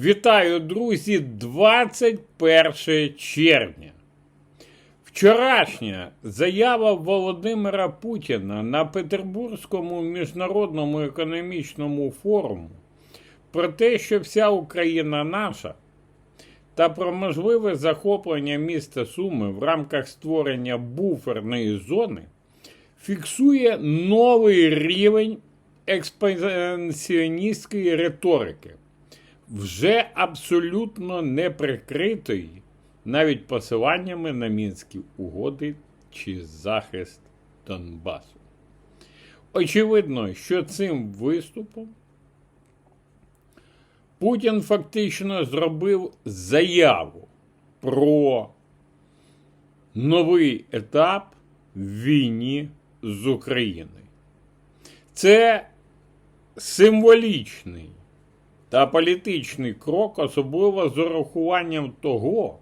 Вітаю, друзі, 21 червня. Вчорашня заява Володимира Путіна на Петербурзькому міжнародному економічному форуму про те, що вся Україна наша, та про можливе захоплення міста Суми в рамках створення буферної зони фіксує новий рівень експансіоністської риторики вже абсолютно не прикритої навіть посиланнями на мінські угоди чи захист Донбасу. Очевидно, що цим виступом Путін фактично зробив заяву про новий етап в війні з Україною. Це символічний та політичний крок, особливо з урахуванням того,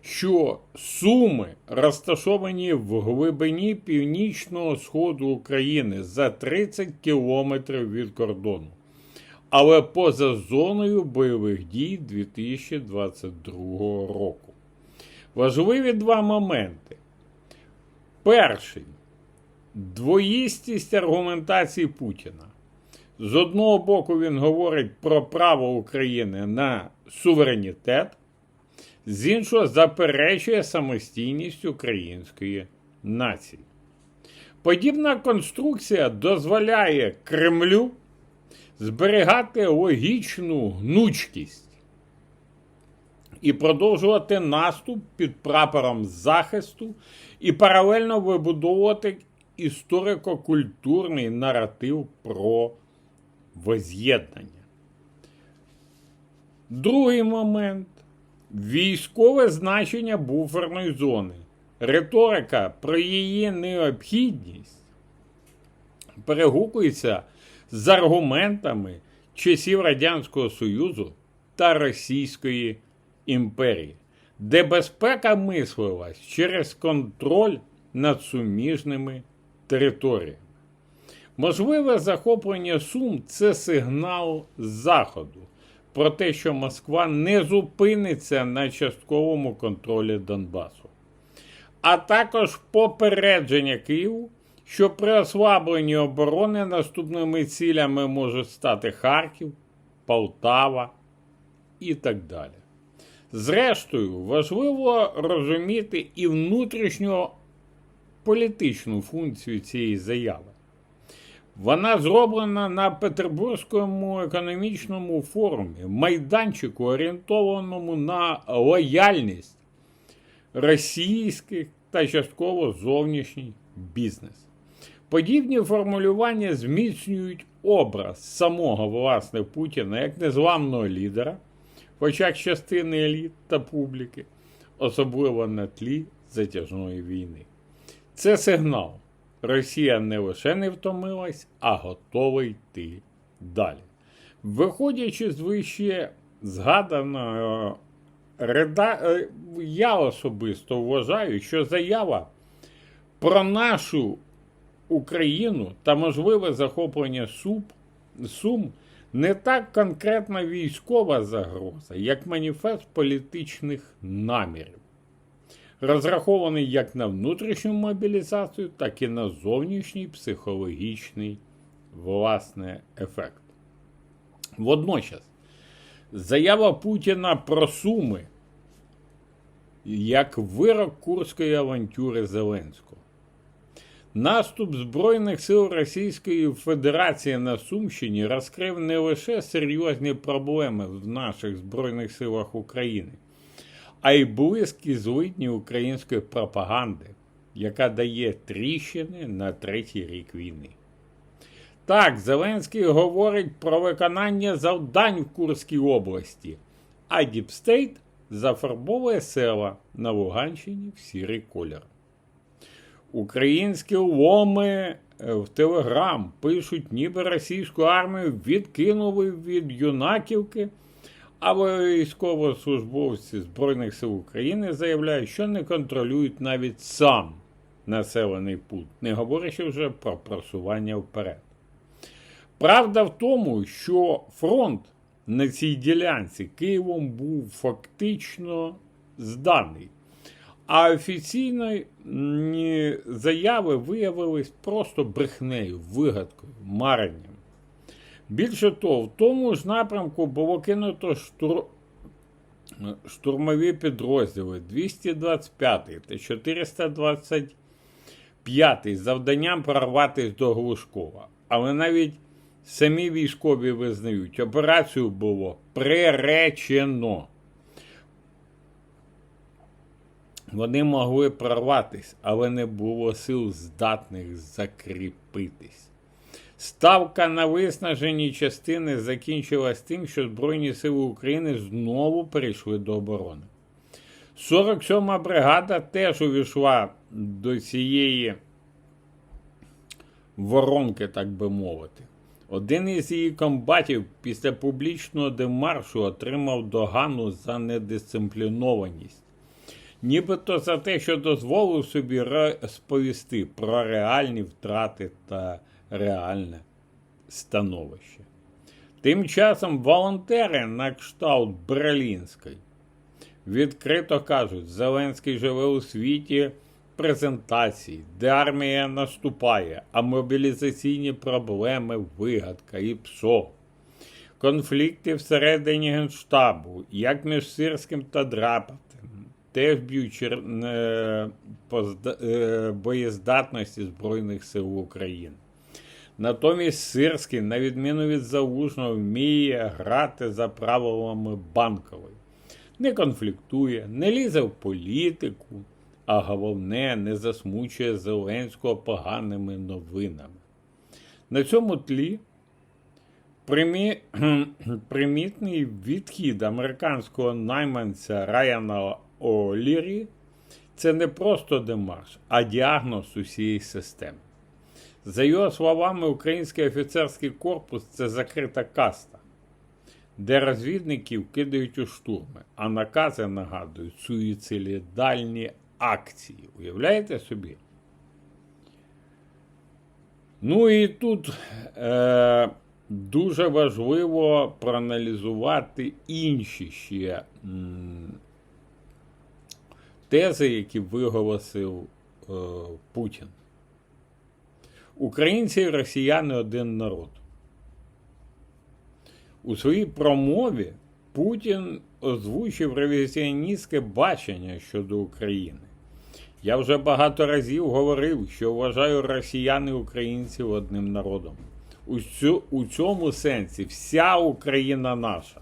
що Суми розташовані в глибині північного сходу України за 30 кілометрів від кордону, але поза зоною бойових дій 2022 року. Важливі два моменти. Перший двоїстість аргументації Путіна. З одного боку, він говорить про право України на суверенітет, з іншого заперечує самостійність української нації. Подібна конструкція дозволяє Кремлю зберігати логічну гнучкість і продовжувати наступ під прапором захисту і паралельно вибудовувати історико-культурний наратив про воз'єднання. Другий момент військове значення буферної зони. Риторика про її необхідність перегукується з аргументами часів Радянського Союзу та Російської імперії, де безпека мислилась через контроль над суміжними територіями. Можливе захоплення Сум це сигнал Заходу про те, що Москва не зупиниться на частковому контролі Донбасу, а також попередження Києву, що при ослабленні оборони наступними цілями можуть стати Харків, Полтава і так далі. Зрештою, важливо розуміти і внутрішньо політичну функцію цієї заяви. Вона зроблена на Петербурзькому економічному форумі, майданчику, орієнтованому на лояльність російських та частково зовнішній бізнес. Подібні формулювання зміцнюють образ самого власне Путіна як незламного лідера, в очах частини еліт та публіки, особливо на тлі затяжної війни. Це сигнал. Росія не лише не втомилась, а готова йти далі. Виходячи з вище згаданого, реда... я особисто вважаю, що заява про нашу Україну та можливе захоплення Сум, Сум не так конкретна військова загроза, як маніфест політичних намірів розрахований як на внутрішню мобілізацію, так і на зовнішній психологічний власне ефект. Водночас, заява Путіна про суми як вирок курської авантюри Зеленського. Наступ Збройних сил Російської Федерації на Сумщині розкрив не лише серйозні проблеми в наших Збройних силах України а й близькі злидні української пропаганди, яка дає тріщини на третій рік війни. Так, Зеленський говорить про виконання завдань в Курській області, а Діпстейт зафарбовує села на Луганщині в сірий колір. Українські ломи в Телеграм пишуть, ніби російську армію відкинули від Юнаківки. А військовослужбовці Збройних сил України заявляють, що не контролюють навіть сам населений пункт, не говорячи вже про просування вперед. Правда в тому, що фронт на цій ділянці Києвом був фактично зданий. А офіційної заяви виявились просто брехнею, вигадкою, маренням. Більше того, в тому ж напрямку було кинуто штур... штурмові підрозділи 225 та 425 з завданням прорватися до Глушкова. Але навіть самі військові визнають, операцію було приречено. Вони могли прорватися, але не було сил здатних закріпитись. Ставка на виснажені частини закінчилась тим, що Збройні Сили України знову перейшли до оборони. 47-ма бригада теж увійшла до цієї воронки, так би мовити. Один із її комбатів після публічного демаршу отримав догану за недисциплінованість нібито за те, що дозволив собі розповісти про реальні втрати та реальне становище. Тим часом волонтери на кшталт Берлінської відкрито кажуть, Зеленський живе у світі презентацій, де армія наступає, а мобілізаційні проблеми вигадка і псо. Конфлікти всередині Генштабу, як між Сирським та Драпатим, теж б'ють е, е, боєздатності Збройних сил України. Натомість Сирський, на відміну від Залужного, вміє грати за правилами банкової. Не конфліктує, не лізе в політику, а головне, не засмучує Зеленського поганими новинами. На цьому тлі примі... примітний відхід американського найманця Райана Олірі це не просто демарш, а діагноз усієї системи. За його словами, український офіцерський корпус це закрита каста, де розвідників кидають у штурми, а накази нагадують суїцидальні акції. Уявляєте собі? Ну і тут е, дуже важливо проаналізувати інші ще м, тези, які виголосив е, Путін. Українці і росіяни один народ. У своїй промові Путін озвучив ревізіоністське бачення щодо України. Я вже багато разів говорив, що вважаю росіян і українців одним народом. У, цю, у цьому сенсі вся Україна наша.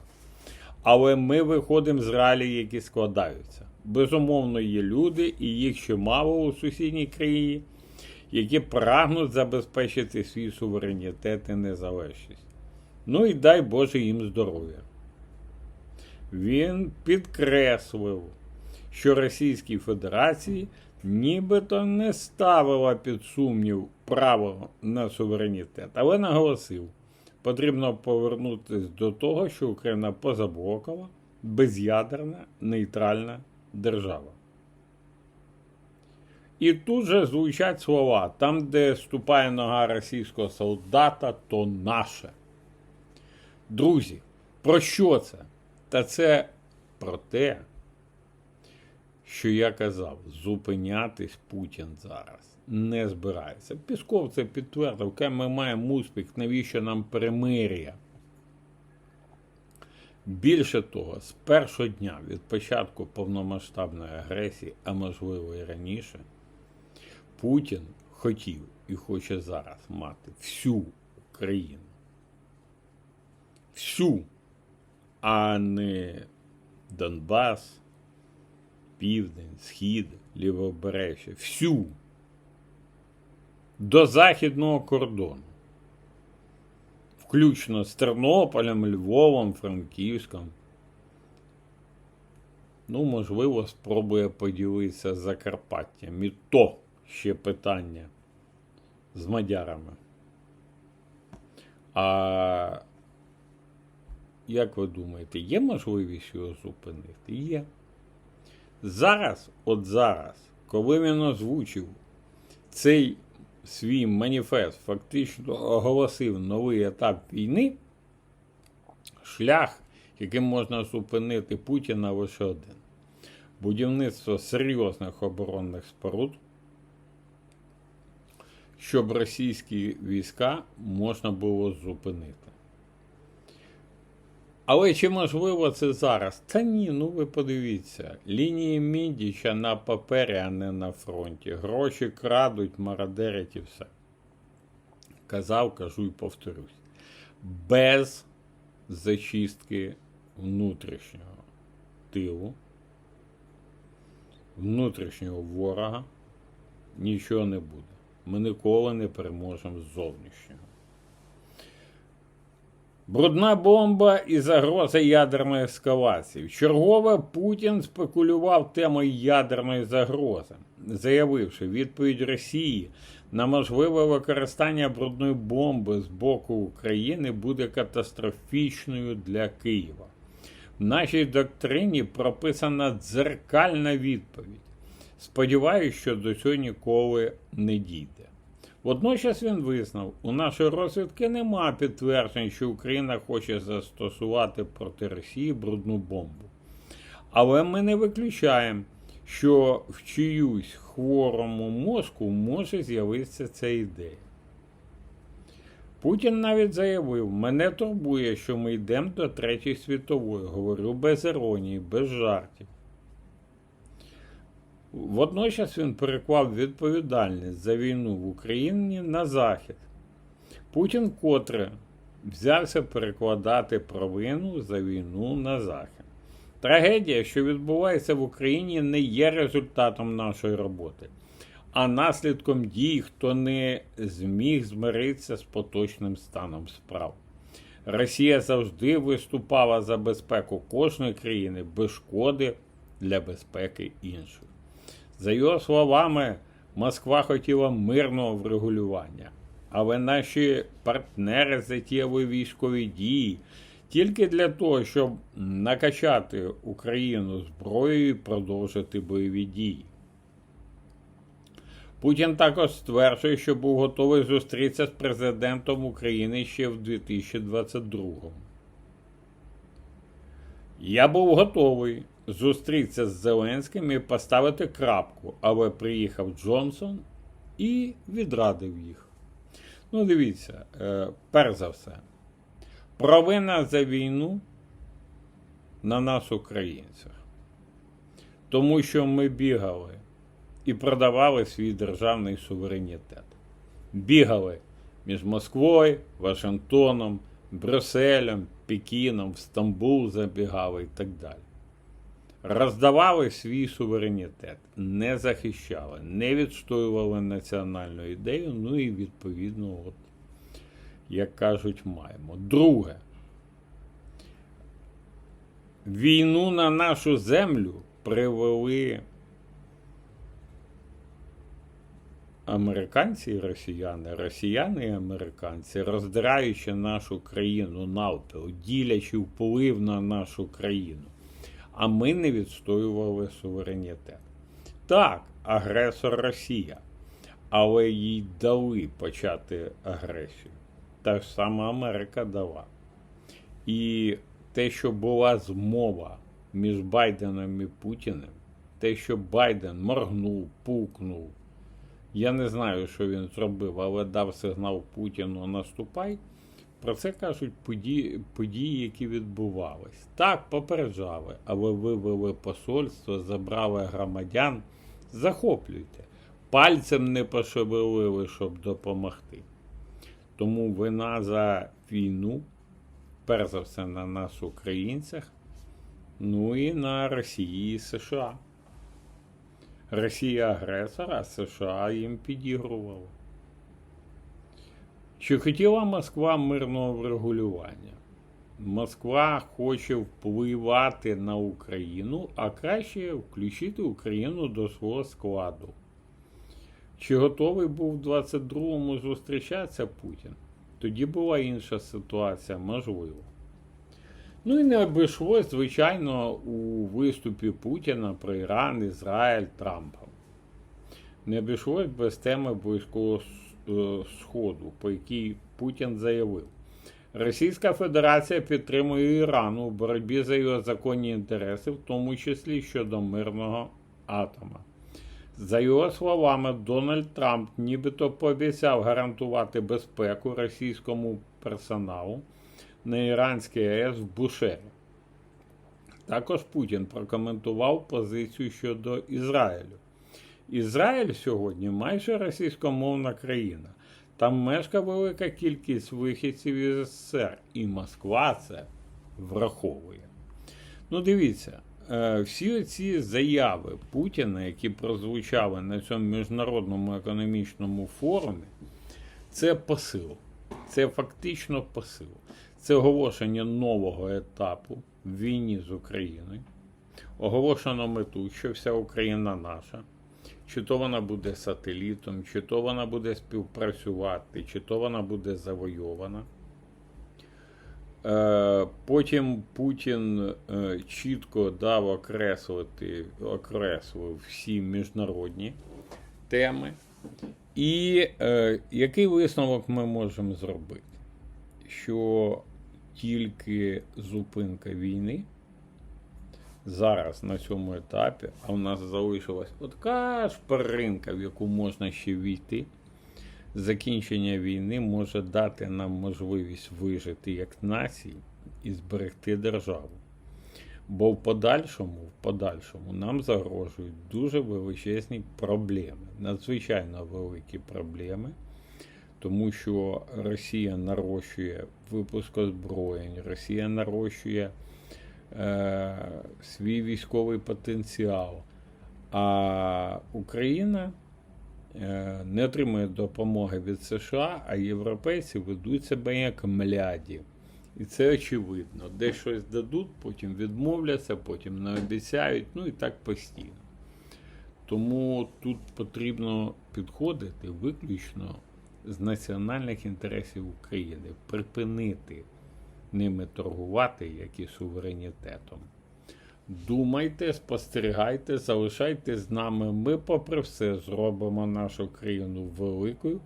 Але ми виходимо з реалій, які складаються. Безумовно, є люди, і їх чимало у сусідній країні, які прагнуть забезпечити свій суверенітет і незалежність. Ну і дай Боже їм здоров'я. Він підкреслив, що Російській Федерації нібито не ставила під сумнів право на суверенітет, але наголосив, потрібно повернутися до того, що Україна позаблокова, без'ядерна, нейтральна держава. І тут же звучать слова: там, де ступає нога російського солдата, то наше. Друзі, про що це? Та це про те, що я казав, зупинятись Путін зараз не збирається. Пісков це підтвердив, каже, ми маємо успіх, навіщо нам перемир'я? Більше того, з першого дня від початку повномасштабної агресії, а можливо і раніше, Путін хотів і хоче зараз мати всю Україну. Всю, а не Донбас, Південь, Схід, Лівобережжя. Всю до західного кордону. Включно з Тернополем, Львовом, Франківськом. Ну, можливо, спробує поділитися Закарпаттям. І то ще питання з мадярами. А як ви думаєте, є можливість його зупинити? Є. Зараз, от зараз, коли він озвучив цей свій маніфест, фактично оголосив новий етап війни, шлях, яким можна зупинити Путіна лише один. Будівництво серйозних оборонних споруд, щоб російські війська можна було зупинити. Але чи можливо це зараз? Та ні, ну ви подивіться. Лінії Міндіча на папері, а не на фронті. Гроші крадуть, мародерять і все. Казав, кажу і повторюсь. Без зачистки внутрішнього тилу, внутрішнього ворога нічого не буде. Ми ніколи не переможемо зовнішнього. Брудна бомба і загроза ядерної ескалації. Чергове Путін спекулював темою ядерної загрози, заявивши, відповідь Росії на можливе використання брудної бомби з боку України буде катастрофічною для Києва. В нашій доктрині прописана дзеркальна відповідь. Сподіваюсь, що до цього ніколи не дійде. Водночас він визнав, у нашої розвідки нема підтверджень, що Україна хоче застосувати проти Росії брудну бомбу. Але ми не виключаємо, що в чиюсь хворому мозку може з'явитися ця ідея. Путін навіть заявив, мене турбує, що ми йдемо до Третьої світової. Говорю без іронії, без жартів. Водночас він переклав відповідальність за війну в Україні на Захід. Путін котре взявся перекладати провину за війну на Захід. Трагедія, що відбувається в Україні, не є результатом нашої роботи, а наслідком дій, хто не зміг змиритися з поточним станом справ. Росія завжди виступала за безпеку кожної країни без шкоди для безпеки інших. За його словами, Москва хотіла мирного врегулювання, але наші партнери затіяли військові дії тільки для того, щоб накачати Україну зброєю і продовжити бойові дії. Путін також стверджує, що був готовий зустрітися з президентом України ще в 2022 Я був готовий зустрітися з Зеленським і поставити крапку, але приїхав Джонсон і відрадив їх. Ну, дивіться, е, перш за все, провина за війну на нас, українцях. Тому що ми бігали і продавали свій державний суверенітет. Бігали між Москвою, Вашингтоном, Брюсселем, Пекіном, в Стамбул забігали і так далі. Роздавали свій суверенітет, не захищали, не відстоювали національну ідею, ну і відповідно, от, як кажуть, маємо. Друге, війну на нашу землю привели американці і росіяни, росіяни і американці, роздираючи нашу країну навпіл, ділячи вплив на нашу країну. А ми не відстоювали суверенітет. Так, агресор Росія, але їй дали почати агресію. Та ж сама Америка дала. І те, що була змова між Байденом і Путіним, те, що Байден моргнув, пукнув, я не знаю, що він зробив, але дав сигнал Путіну наступай. Про це кажуть події, події, які відбувались. Так, попереджали, але вивели посольство, забрали громадян. Захоплюйте. Пальцем не пошевелили, щоб допомогти. Тому вина за війну, перш за все, на нас, українцях, ну і на Росії і США. Росія агресор, а США їм підігрувала. Чи хотіла Москва мирного врегулювання? Москва хоче впливати на Україну, а краще включити Україну до свого складу. Чи готовий був в 22-му зустрічатися Путін? Тоді була інша ситуація, можливо. Ну і не обійшлось, звичайно, у виступі Путіна про Іран, Ізраїль, Трампа. Не обійшлось без теми близького Сходу, по якій Путін заявив, Російська Федерація підтримує Іран у боротьбі за його законні інтереси, в тому числі щодо мирного атома. За його словами, Дональд Трамп нібито пообіцяв гарантувати безпеку російському персоналу на іранській АЕС в Бушері. Також Путін прокоментував позицію щодо Ізраїлю. Ізраїль сьогодні майже російськомовна країна. Там мешкає велика кількість вихідців із СССР, і Москва це враховує. Ну, дивіться, е, всі ці заяви Путіна, які прозвучали на цьому міжнародному економічному форумі, це посил. Це фактично посил. Це оголошення нового етапу в війні з Україною. Оголошено мету, що вся Україна наша. Чи то вона буде сателітом, чи то вона буде співпрацювати, чи то вона буде завойована. Е, Потім Путін е, чітко дав окреслити, окреслив всі міжнародні теми. І е, який висновок ми можемо зробити? Що тільки зупинка війни зараз на цьому етапі, а в нас залишилась така шпаринка, в яку можна ще війти. Закінчення війни може дати нам можливість вижити як нації і зберегти державу. Бо в подальшому, в подальшому нам загрожують дуже величезні проблеми, надзвичайно великі проблеми, тому що Росія нарощує випуск озброєнь, Росія нарощує е, свій військовий потенціал, а Україна е, не отримує допомоги від США, а європейці ведуть себе як мляді. І це очевидно. Де щось дадуть, потім відмовляться, потім не обіцяють, ну і так постійно. Тому тут потрібно підходити виключно з національних інтересів України, припинити ними торгувати, як і суверенітетом. Думайте, спостерігайте, залишайтесь з нами. Ми, попри все, зробимо нашу країну великою,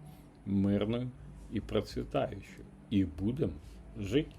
мирною і процвітаючою. І будемо жити.